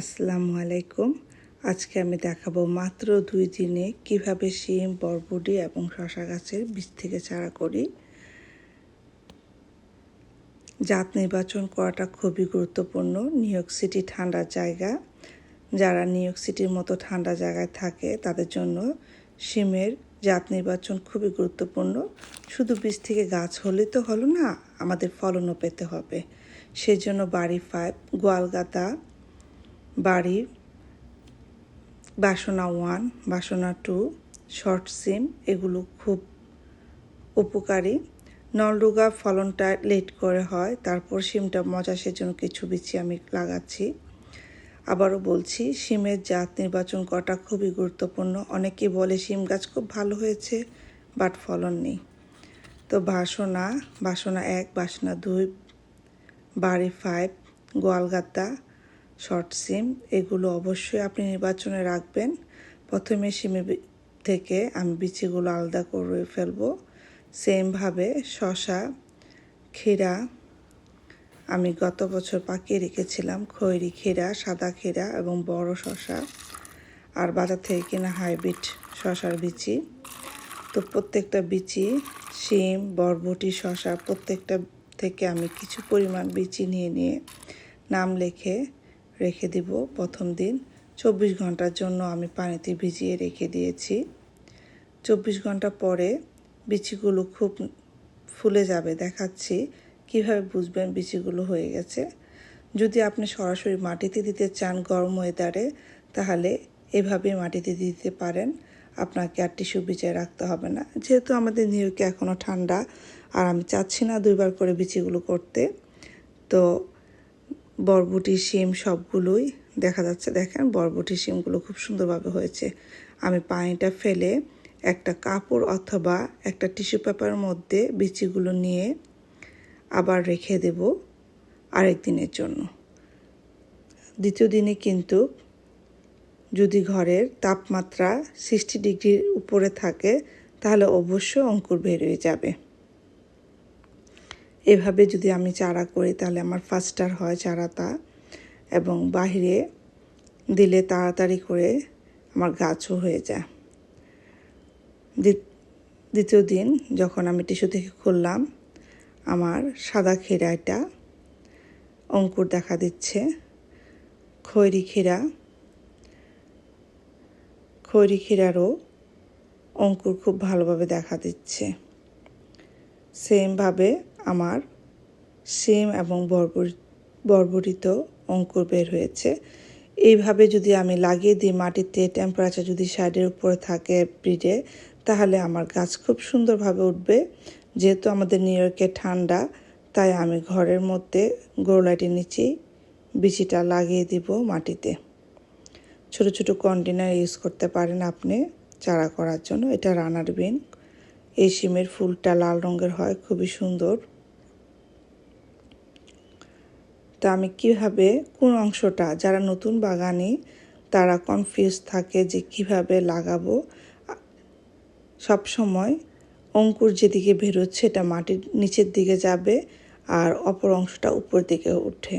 আসসালামু আলাইকুম। আজকে আমি দেখাবো মাত্র দুই দিনে কীভাবে শিম, বরবটি এবং শশা গাছের বীজ থেকে চারা করি। জাত নির্বাচন করাটা খুবই গুরুত্বপূর্ণ। নিউ ইয়র্ক সিটি ঠান্ডা জায়গা। যারা নিউ ইয়র্ক সিটির মতো ঠান্ডা জায়গায় থাকে, তাদের জন্য শিমের জাত নির্বাচন খুবই গুরুত্বপূর্ণ। শুধু বীজ থেকে গাছ হলে তো হলো না, আমাদের ফলনও পেতে হবে। সেজন্য বাড়ি ফাইভ গোয়ালগাতা বাড়ি, বাসনা ওয়ান বাসনা টু শর্ট সিম এগুলো খুব উপকারী। নলডুগা ফলনটা লেট করে হয়, তারপর সিমটা মজা সেজন্য কিছু বিচি আমি লাগাচ্ছি। আবারও বলছি, সিমের জাত নির্বাচন করাটা খুবই গুরুত্বপূর্ণ। অনেকে বলে সিম গাছ খুব ভালো হয়েছে বাট ফলন নেই। তো বাসনা বাসনা এক, বাসনা দুই, বাড়ি ফাইভ গোয়ালগাতা শর্ট সিম, এগুলো অবশ্যই আপনি নির্বাচনে রাখবেন। প্রথমে সিমে থেকে আমি বিচিগুলো আলাদা করে ফেলব। সেমভাবে শশা, ক্ষীরা, আমি গত বছর পাকিয়ে রেখেছিলাম, খৈরি ক্ষীরা, সাদা ক্ষীরা এবং বড় শশা আর বাজার থেকে কিনা হাইব্রিড শশার বিচি। তো প্রত্যেকটা বিচি শিম বরবটি, শশা, প্রত্যেকটা থেকে আমি কিছু পরিমাণ বিচি নিয়ে নিয়ে নাম লেখে রেখে দিব প্রথম দিন। চব্বিশ ঘণ্টার জন্য আমি পানিতে ভিজিয়ে রেখে দিয়েছি। চব্বিশ ঘণ্টা পরে বিচিগুলো খুব ফুলে যাবে, দেখাচ্ছি। কীভাবে বুঝবেন বিচিগুলো হয়ে গেছে? যদি আপনি সরাসরি মাটিতে দিতে চান গরম ওয়েদারে, তাহলে এভাবে মাটিতে দিতে পারেন। আপনাকে আর টিস্যু বিচায় রাখতে হবে না। যেহেতু আমাদের নিউকে এখনও ঠান্ডা, আর আমি চাচ্ছি না দুইবার করে বিচিগুলো করতে, তো বরবটি, শিম সবগুলোই দেখা যাচ্ছে। দেখেন, বরবটি, শিমগুলো খুব সুন্দরভাবে হয়েছে। আমি পানিটা ফেলে একটা কাপড় অথবা একটা টিস্যু পেপারের মধ্যে বিচিগুলো নিয়ে আবার রেখে দেব আরেক দিনের জন্য। দ্বিতীয় দিনে কিন্তু যদি ঘরের তাপমাত্রা সিক্সটি ডিগ্রির উপরে থাকে, তাহলে অবশ্যই অঙ্কুর বেরিয়ে যাবে। এভাবে যদি আমি চারা করি, তাহলে আমার ফাস্টার হয় চারাটা এবং বাহিরে দিলে তাড়াতাড়ি করে আমার গাছও হয়ে যায়। দ্বিতীয় দিন যখন আমি টিস্যু থেকে খুললাম, আমার সাদা ক্ষীরাটা অঙ্কুর দেখা দিচ্ছে। খৈরি ক্ষীরা খৈরি ক্ষীরারও অঙ্কুর খুব ভালোভাবে দেখা দিচ্ছে। সেমভাবে আমার সিম এবং বরবর, বরবরিত অঙ্কুর বের হয়েছে। এইভাবে যদি আমি লাগিয়ে দিই, মাটিতে টেম্পারেচার যদি সাইডের উপরে থাকে ব্রিডে তাহলে আমার গাছ খুব সুন্দরভাবে উঠবে। যেহেতু আমাদের নিউ ইয়র্কে ঠান্ডা, তাই আমি ঘরের মধ্যে গোলাইটের নিচেই বিচিটা লাগিয়ে দিব মাটিতে। ছোট ছোট কন্টেনার ইউজ করতে পারেন আপনি চারা করার জন্য। এটা রানার বিন। এই শিমের ফুলটা লাল রঙের হয়, খুবই সুন্দর। তা আমি কীভাবে, কোন অংশটা, যারা নতুন বাগানে, তারা কনফিউজ থাকে যে কীভাবে লাগাবো। সব সময় অঙ্কুর যেদিকে বেরোচ্ছে এটা মাটির নিচের দিকে যাবে আর অপর অংশটা উপর দিকে উঠে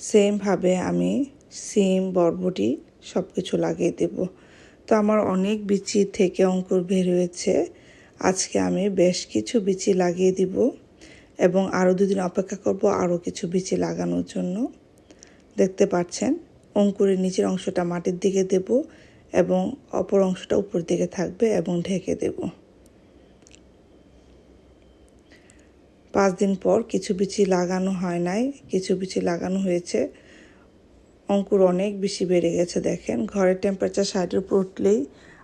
সেমভাবে আমি সিম, বরবটি সব কিছু লাগিয়ে দেব। তো আমার অনেক বিচি থেকে অঙ্কুর বের হয়েছে। আজকে আমি বেশ কিছু বিচি লাগিয়ে দিব। এবং আরও দুদিন অপেক্ষা করব আরও কিছু বিচি লাগানোর জন্য। দেখতে পাচ্ছেন, অঙ্কুরের নিচের অংশটা মাটির দিকে দেব এবং অপর অংশটা উপর দিকে থাকবে এবং ঢেকে দেব। পাঁচ দিন পর কিছু বিচি লাগানো হয় নাই, কিছু বিচি লাগানো হয়েছে। অঙ্কুর অনেক বেশি বেড়ে গেছে, দেখেন। ঘরের টেম্পারেচার সাইডের উপর উঠলেই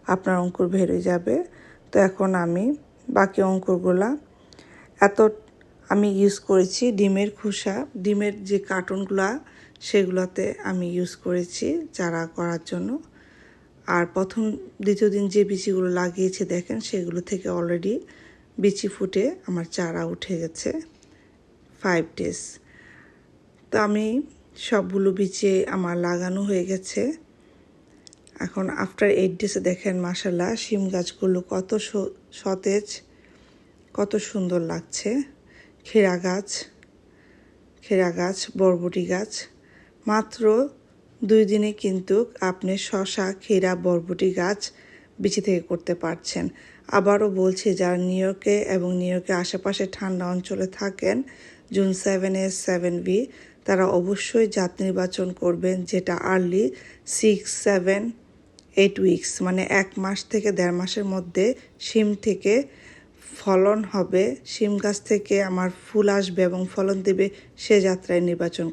আপনার অঙ্কুর বেড়ে যাবে। তো এখন আমি বাকি অঙ্কুরগুলা এত আমি ইউজ করেছি ডিমের খোসা। ডিমের যে কার্টুনগুলা, সেগুলোতে আমি ইউজ করেছি চারা করার জন্য। আর প্রথম দ্বিতীয় দিন যে বিচিগুলো লাগিয়েছে দেখেন, সেগুলো থেকে অলরেডি বিচি ফুটে আমার চারা উঠে গেছে। ফাইভ ডেজ তো আমি সবগুলো বিচে আমার লাগানো হয়ে গেছে। এখন আফটার এইট ডেসে দেখেন মাসাল্লাহ শিম গাছগুলো কত সতেজ, কত সুন্দর লাগছে। খেরা গাছ খেরা গাছ, বরবটি গাছ। মাত্র দুই দিনে কিন্তু আপনি শশা ক্ষীরা বরবটি গাছ বিচি থেকে করতে পারছেন। আবারও বলছি, যারা নিউ ইয়র্কে এবং নিউ ইয়র্কের আশেপাশে ঠান্ডা অঞ্চলে থাকেন, June seven S seven B, তারা অবশ্যই জাত নির্বাচন করবেন, যেটা early six, seven, eight weeks মানে এক মাস থেকে দেড় মাসের মধ্যে শিম থেকে ফলন হবে শিম গাছ থেকে আমার ফুল আসবে এবং ফলন দেবে সে যাত্রায় নির্বাচন